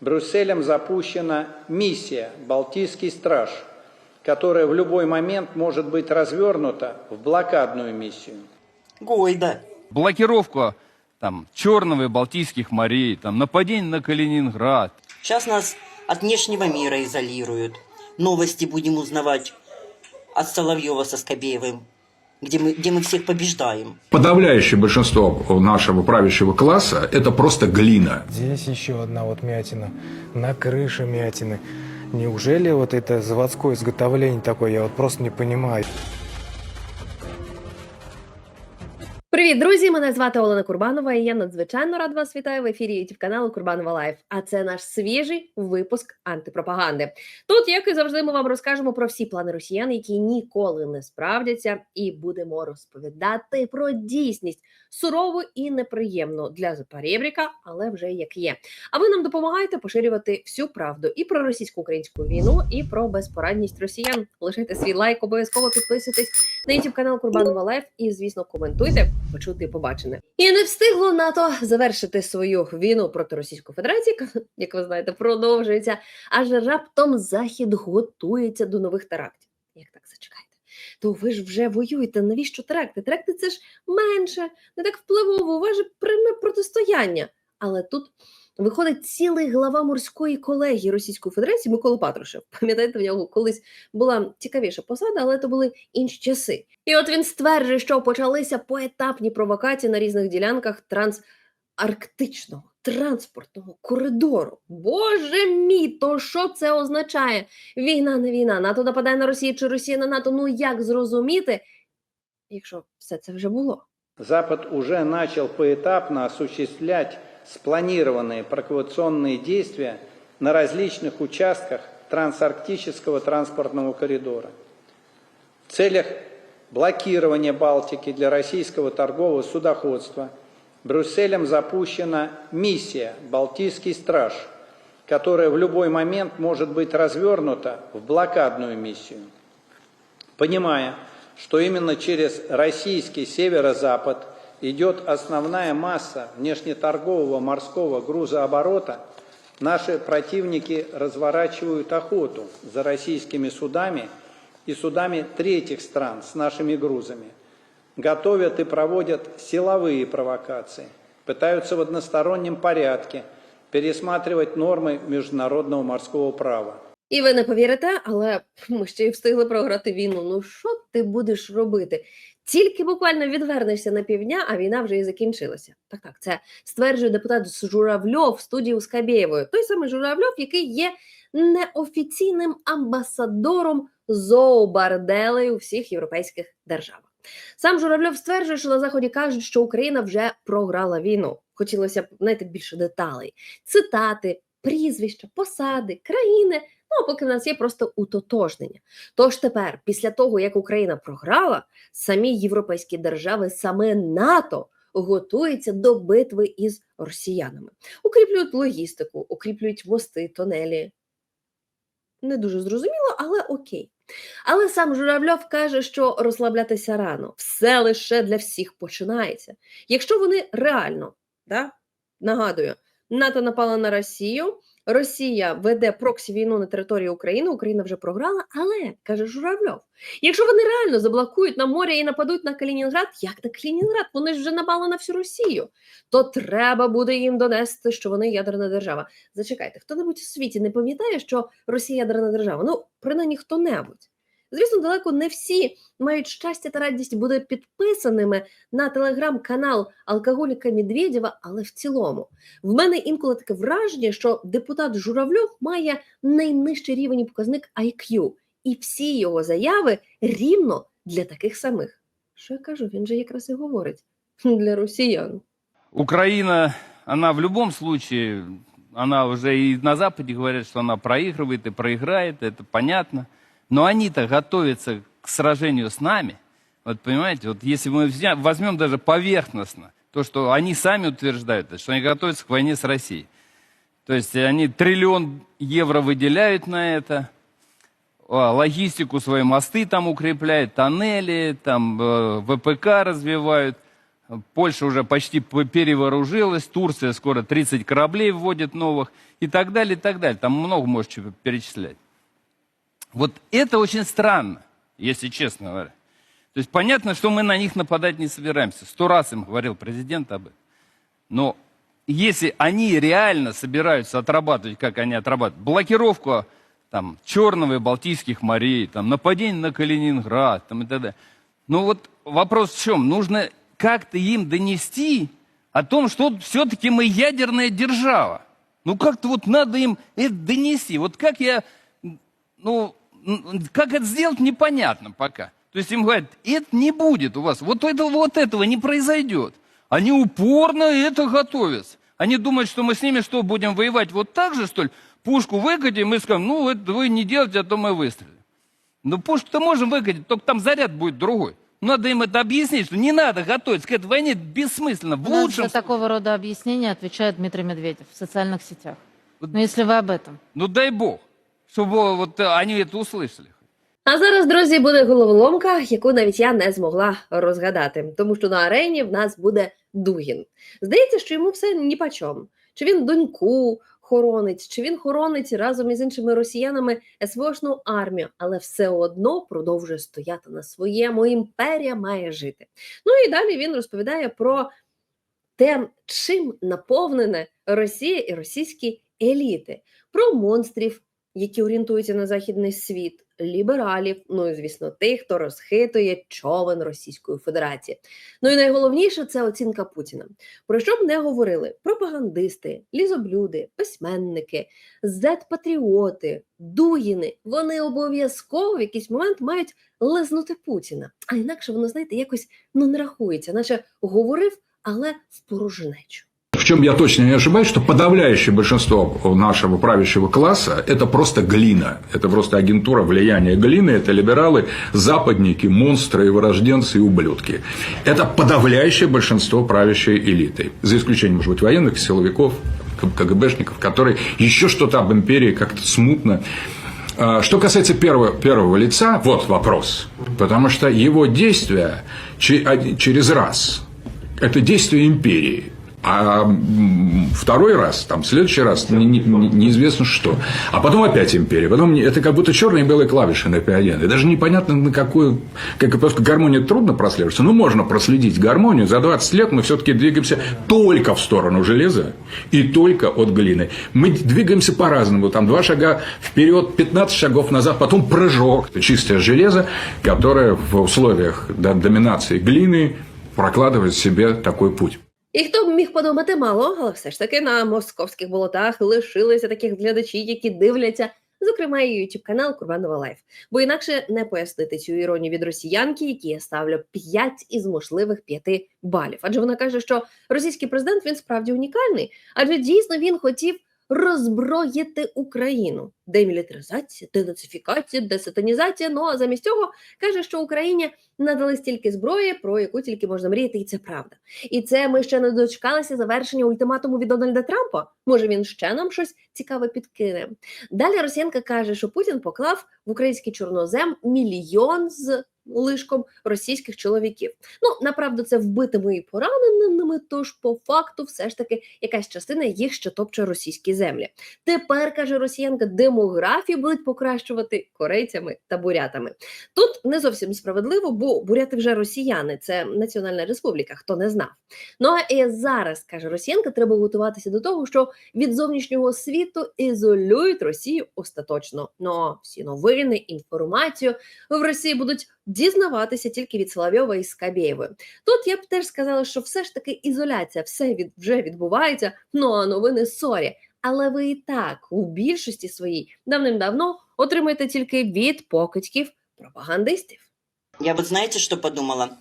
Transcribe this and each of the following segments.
Брюсселем запущена миссия «Балтийский страж», которая в любой момент может быть развернута в блокадную миссию. Гойда. блокировку там Черного и Балтийских морей, там нападение на Калининград. Сейчас нас от внешнего мира изолируют. Новости будем узнавать от Соловьева со Скобеевым, где мы, где мы всех побеждаем. Подавляющее большинство нашего правящего класса – это просто глина. Здесь еще одна вот мятина. На крыше мятины. Неужели вот это заводское изготовление такое, я вот просто не понимаю. Привіт, друзі! Мене звати Олена Курбанова, і я надзвичайно рада вас вітаю в ефірі youtube каналу Курбанова Лайф. А це наш свіжий випуск антипропаганди. Тут, як і завжди, ми вам розкажемо про всі плани росіян, які ніколи не справдяться, і будемо розповідати про дійсність сурову і неприємну для Запорєбріка, але вже як є. А ви нам допомагаєте поширювати всю правду і про російсько-українську війну, і про безпорадність росіян. Лишайте свій лайк, обов'язково підписуйтесь на youtube канал Курбанова Лайф і, звісно, коментуйте, почути і побачене. І не встигло НАТО завершити свою війну проти Російської Федерації, як ви знаєте, продовжується. Аж раптом Захід готується до нових терактів. Як так зачекаєте? То ви ж вже воюєте. Навіщо теракти? Теракти це ж менше, не так впливово. У вас же пряме протистояння. Але тут виходить цілий глава морської колегії Російської Федерації Микола Патрушев. Пам'ятаєте, в нього колись була цікавіша посада, але то були інші часи. І от він стверджує, що почалися поетапні провокації на різних ділянках трансарктичного транспортного коридору. Боже мій, то що це означає? Війна не війна. НАТО нападає на Росію чи Росія на НАТО. Ну як зрозуміти, якщо все це вже було? Запад уже начал поэтапно осуществлять спланированные провокационные действия на различных участках трансарктического транспортного коридора. В целях блокирования Балтики для российского торгового судоходства Брюсселем запущена миссия «Балтийский страж», которая в любой момент может быть развернута в блокадную миссию. Понимая, что именно через российский северо-запад идет основная масса внешнеторгового морского грузооборота, наши противники разворачивают охоту за российскими судами и судами третьих стран с нашими грузами, готовят и проводят силовые провокации, пытаются в одностороннем порядке пересматривать нормы международного морского права. І ви не повірите, але ми ще й встигли програти війну. Ну що ти будеш робити? Тільки буквально відвернешся на півдня, а війна вже і закінчилася. Так, так, це стверджує депутат Журавльов в студії у Скабєєвої. Той самий Журавльов, який є неофіційним амбасадором зообарделей у всіх європейських державах. Сам Журавльов стверджує, що на заході кажуть, що Україна вже програла війну. Хотілося б знаєте, більше деталей, цитати, прізвища, посади, країни. Ну а поки в нас є просто утотожнення. Тож тепер, після того як Україна програла, самі європейські держави, саме НАТО готується до битви із росіянами, укріплюють логістику, укріплюють мости, тонелі. Не дуже зрозуміло, але окей. Але сам Журавльов каже, що розслаблятися рано, все лише для всіх починається. Якщо вони реально, да, нагадую, НАТО напала на Росію, Росія веде проксі війну на території України, Україна вже програла, але каже Журавльов, якщо вони реально заблокують на море і нападуть на Калінінград, як на Калінінград? Вони ж вже напали на всю Росію, то треба буде їм донести, що вони ядерна держава. Зачекайте, хто-небудь у світі не пам'ятає, що Росія ядерна держава? Ну, принаймні хто-небудь. Звісно, далеко не всі мають щастя та радість бути підписаними на телеграм-канал алкоголіка Медведєва, але в цілому в мене інколи таке враження, що депутат Журавльов має найнижчий рівень показник IQ, і всі його заяви рівно для таких самих. Що я кажу? Він же якраз і говорить для росіян. Украина, она в любом случае, она уже и на Западе говорят, что она проигрывает и проиграет, это понятно. Но они-то готовятся к сражению с нами. Вот понимаете, вот если мы возьмем даже поверхностно, то, что они сами утверждают, что они готовятся к войне с Россией. То есть они триллион евро выделяют на это, а, логистику свои мосты там укрепляют, тоннели, там э, ВПК развивают, Польша уже почти перевооружилась, Турция скоро 30 кораблей вводит новых и так далее, и так далее. Там много можешь чего перечислять. Вот это очень странно, если честно говоря. То есть понятно, что мы на них нападать не собираемся. Сто раз им говорил президент об этом. Но если они реально собираются отрабатывать, как они отрабатывают, блокировку там, Черного и Балтийских морей, там, нападение на Калининград там, и так далее. Ну вот вопрос в чем? Нужно как-то им донести о том, что все-таки мы ядерная держава. Ну как-то вот надо им это донести. Вот как я, ну, как это сделать, непонятно пока. То есть им говорят, это не будет у вас, вот этого, вот этого не произойдет. Они упорно это готовятся. Они думают, что мы с ними что, будем воевать вот так же, что ли? Пушку выкатим и скажем, ну, это вы не делайте, а то мы выстрелим. Ну, пушку-то можем выкатить, только там заряд будет другой. Надо им это объяснить, что не надо готовиться к этой войне, это бессмысленно. В лучшем за такого рода объяснения отвечает Дмитрий Медведев в социальных сетях. Но если вы об этом. Ну, дай бог, чтобы вот э, они это услышали. А зараз, друзі, буде головоломка, яку навіть я не змогла розгадати, тому що на арені в нас буде Дугін. Здається, що йому все ніпочом. Чи він доньку хоронить, чи він хоронить разом із іншими росіянами СВОшну армію, але все одно продовжує стояти на своєму. Імперія має жити. Ну і далі він розповідає про те, чим наповнене Росія і російські еліти, про монстрів, які орієнтуються на західний світ, лібералів, ну і звісно, тих, хто розхитує човен Російської Федерації. Ну і найголовніше це оцінка Путіна. Про що б не говорили пропагандисти, лізоблюди, письменники, зет-патріоти, дугіни. Вони обов'язково в якийсь момент мають лизнути Путіна. А інакше воно, знаєте, якось ну не рахується, наче говорив, але в порожнечу. В чем я точно не ошибаюсь, что подавляющее большинство нашего правящего класса – это просто глина. Это просто агентура влияния глины. Это либералы, западники, монстры, и вырожденцы и ублюдки. Это подавляющее большинство правящей элиты. За исключением, может быть, военных, силовиков, КГБшников, которые еще что-то об империи как-то смутно а, Что касается первого, первого лица, вот вопрос. Потому что его действия а, через раз – это действие империи. А второй раз, там, следующий раз, не- не- не- неизвестно что. А потом опять империя. Потом это как будто черные и белые клавиши на пианино. И даже непонятно, на какую... Как, потому что гармония трудно прослеживается. Но можно проследить гармонию. За 20 лет мы все-таки двигаемся только в сторону железа и только от глины. Мы двигаемся по-разному. Там два шага вперед, 15 шагов назад, потом прыжок. Это чистое железо, которое в условиях да, доминации глины прокладывает себе такой путь. І хто б міг подумати мало, але все ж таки на московських болотах лишилися таких глядачів, які дивляться, зокрема, і youtube канал Курбанова Лайф. Бо інакше не пояснити цю іронію від росіянки, які я ставлю 5 із можливих 5 балів. Адже вона каже, що російський президент він справді унікальний, адже дійсно він хотів роззброїти Україну. Демілітаризація, денацифікація, десатанізація. Ну а замість цього каже, що Україні надали стільки зброї, про яку тільки можна мріяти, і це правда. І це ми ще не дочекалися завершення ультиматуму від Дональда Трампа. Може, він ще нам щось цікаве підкине. Далі Росіянка каже, що Путін поклав в український чорнозем мільйон з лишком російських чоловіків. Ну направду, це вбитими і пораненими. Тож, по факту, все ж таки, якась частина їх ще топче російські землі. Тепер каже Росіянка, демографію будуть покращувати корейцями та бурятами. Тут не зовсім справедливо, бо буряти вже росіяни, це Національна Республіка, хто не знав. Ну а і зараз каже Росіянка, треба готуватися до того, що від зовнішнього світу ізолюють Росію остаточно. Ну всі новини, інформацію в Росії будуть дізнаватися тільки від Соловйова і Скабєєвої. Тут я б теж сказала, що все ж таки ізоляція, все від вже відбувається. Ну а новини сорі. Але ви і так у більшості своїй давним-давно отримаєте тільки від покидьків пропагандистів. Я вот знаете, что подумала?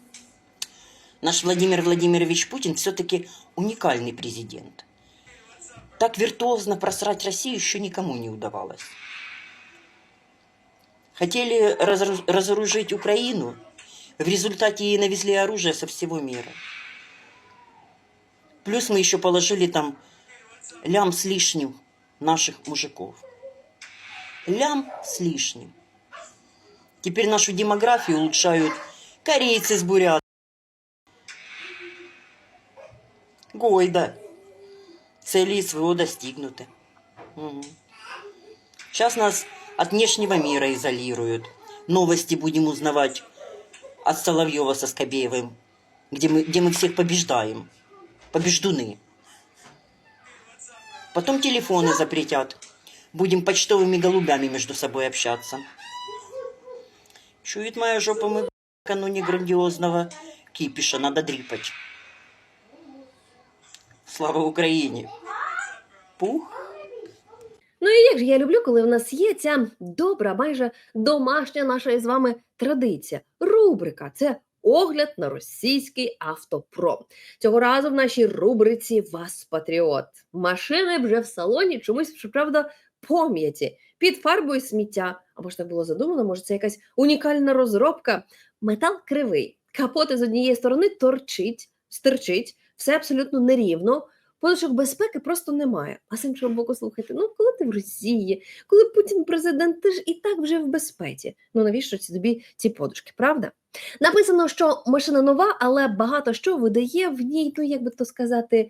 Наш Владимир Владимирович Путин все-таки уникальный президент. Так виртуозно просрать Россию еще никому не удавалось. Хотели разору- разоружить Украину, в результате ей навезли оружие со всего мира. Плюс мы еще положили там лям с лишним наших мужиков. Лям с лишним. Теперь нашу демографию улучшают корейцы с бурят. Гойда. Цели СВО достигнуты. Сейчас нас от внешнего мира изолируют. Новости будем узнавать от Соловьева со Скобеевым, где мы, где мы всех побеждаем. Побеждуны. Потом телефоны запретят. Будем почтовыми голубями между собой общаться. Чует моя жопа, мы накануне грандиозного кипиша надо дрипать. Слава Україні! Пух! Ну і як же я люблю, коли в нас є ця добра, майже домашня наша з вами традиція. Рубрика це огляд на російський автопром. Цього разу в нашій рубриці Вас Патріот. Машини вже в салоні чомусь, щоправда, пам'яті під фарбою сміття. Або ж так було задумано, може, це якась унікальна розробка. Метал кривий. Капоти з однієї сторони торчить, стирчить, все абсолютно нерівно. Подушок безпеки просто немає. А з іншого боку, слухайте, ну коли ти в Росії, коли Путін президент, ти ж і так вже в безпеці. Ну навіщо ці тобі ці подушки, правда? Написано, що машина нова, але багато що видає в ній, ну як би то сказати,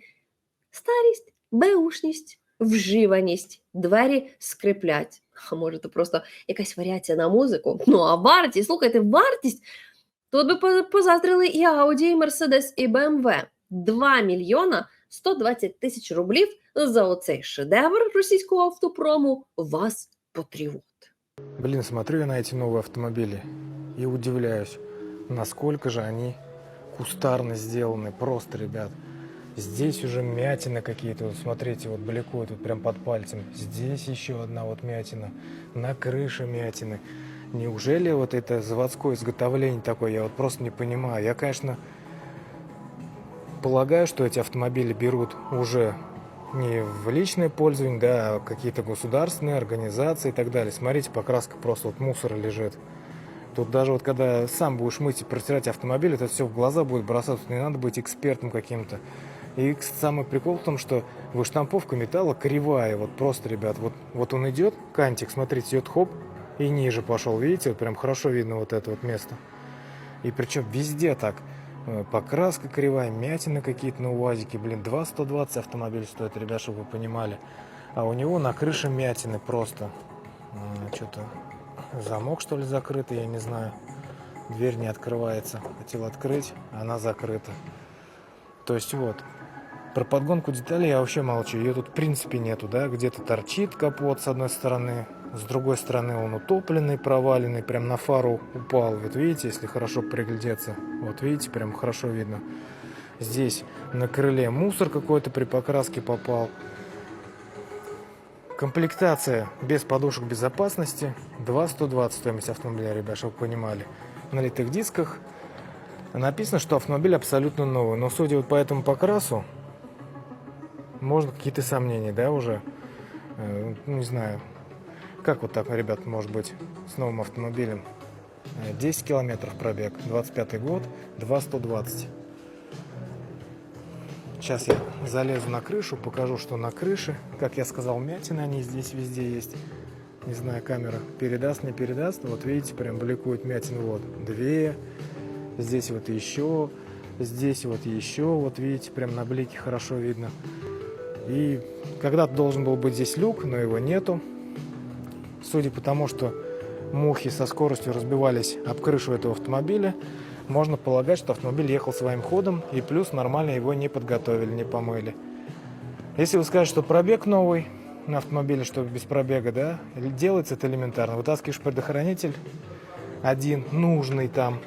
старість, беушність, вживаність, двері скриплять. А може, то просто якась варіація на музику. Ну а вартість, слухайте, вартість. Тут би по- позаздрили і Audi, і Mercedes, і BMW. 2 мільйона 120 тисяч рублів за оцей шедевр російського автопрому вас патріот. Блин, смотрю я на эти новые автомобили и удивляюсь, насколько же они кустарно сделаны. Просто, ребят. Здесь уже мятины какие-то, вот смотрите, вот бликуют вот прям под пальцем. Здесь еще одна вот мятина, на крыше мятины. Неужели вот это заводское изготовление такое, я вот просто не понимаю. Я, конечно, полагаю, что эти автомобили берут уже не в личное пользование, да, а какие-то государственные организации и так далее. Смотрите, покраска просто вот мусор лежит. Тут даже вот когда сам будешь мыть и протирать автомобиль, это все в глаза будет бросаться. Не надо быть экспертом каким-то. И самый прикол в том, что выштамповка металла кривая. Вот просто, ребят, вот, вот он идет, кантик, смотрите, идет хоп, и ниже пошел. Видите, вот прям хорошо видно вот это вот место. И причем везде так. Э, Покраска кривая, мятины какие-то на УАЗике. Блин, 2 120 автомобиль стоит, ребят, чтобы вы понимали. А у него на крыше мятины просто. Что-то замок, что ли, закрытый, я не знаю. Дверь не открывается. Хотел открыть, она закрыта. То есть вот. Про подгонку деталей я вообще молчу. Ее тут в принципе нету, да? Где-то торчит капот с одной стороны, с другой стороны он утопленный, проваленный, прям на фару упал. Вот видите, если хорошо приглядеться, вот видите, прям хорошо видно. Здесь на крыле мусор какой-то при покраске попал. Комплектация без подушек безопасности 2 120 стоимость автомобиля, ребят, чтобы вы понимали. На литых дисках написано, что автомобиль абсолютно новый. Но судя вот по этому покрасу, можно какие-то сомнения, да, уже? Э, ну, не знаю. Как вот так, ребят, может быть с новым автомобилем? Э, 10 километров пробег, 25 год, 2 120. Сейчас я залезу на крышу, покажу, что на крыше. Как я сказал, мятины они здесь везде есть. Не знаю, камера передаст, не передаст. Вот видите, прям бликует мятины. Вот две. Здесь вот еще. Здесь вот еще. Вот видите, прям на блике хорошо видно. И когда-то должен был быть здесь люк, но его нету. Судя по тому, что мухи со скоростью разбивались об крышу этого автомобиля, можно полагать, что автомобиль ехал своим ходом, и плюс нормально его не подготовили, не помыли. Если вы скажете, что пробег новый на автомобиле, что без пробега, да, делается это элементарно. Вытаскиваешь предохранитель, один, нужный там,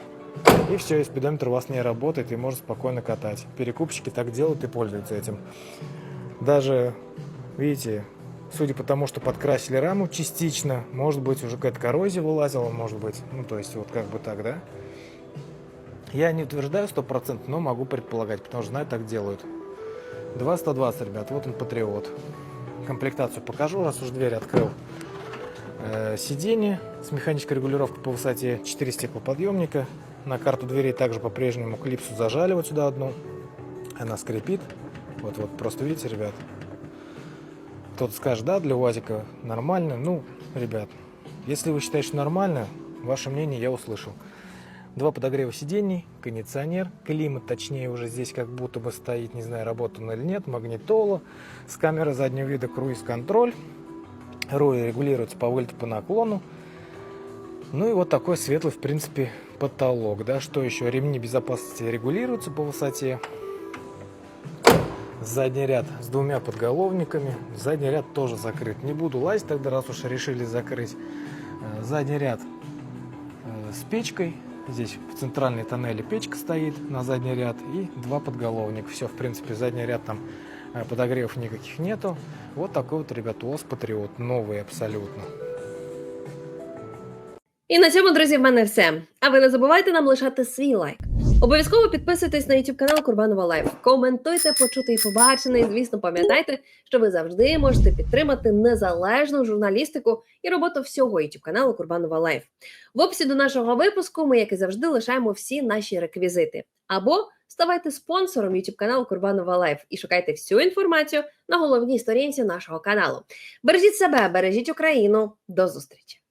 и все, и спидометр у вас не работает, и можно спокойно катать. Перекупщики так делают и пользуются этим. Даже, видите, судя по тому, что подкрасили раму частично, может быть, уже какая-то коррозия вылазила, может быть, ну, то есть вот как бы так, да? Я не утверждаю 100%, но могу предполагать, потому что знаю, так делают. 2 120, ребят, вот он патриот. Комплектацию покажу, раз уж дверь открыл. Э, сиденье с механической регулировкой по высоте 4 стеклоподъемника. На карту дверей также по-прежнему клипсу зажали вот сюда одну. Она скрипит. Вот, вот, просто видите, ребят. Кто-то скажет, да, для УАЗика нормально. Ну, ребят, если вы считаете, что нормально, ваше мнение я услышал. Два подогрева сидений, кондиционер, климат, точнее уже здесь как будто бы стоит, не знаю, работал он или нет, магнитола, с камерой заднего вида круиз-контроль, руль регулируется по вылету по наклону, ну и вот такой светлый, в принципе, потолок, да, что еще, ремни безопасности регулируются по высоте, задний ряд с двумя подголовниками, задний ряд тоже закрыт, не буду лазить тогда, раз уж решили закрыть, Э, задний ряд э, с печкой. Здесь в центральной тоннели печка стоит на задний ряд и два подголовника. Все, в принципе, задний ряд там э, подогревов никаких нету. Вот такой вот, ребята, УАЗ Патриот. Новый абсолютно. І на цьому, друзі, в мене все. А ви не забувайте нам лишати свій лайк. Обов'язково підписуйтесь на YouTube канал Курбанова Лайф. Коментуйте, почути і побачене. І, звісно, пам'ятайте, що ви завжди можете підтримати незалежну журналістику і роботу всього YouTube каналу Курбанова Лайф. В описі до нашого випуску ми, як і завжди, лишаємо всі наші реквізити. Або ставайте спонсором YouTube каналу Курбанова Лайф і шукайте всю інформацію на головній сторінці нашого каналу. Бережіть себе, бережіть Україну. До зустрічі!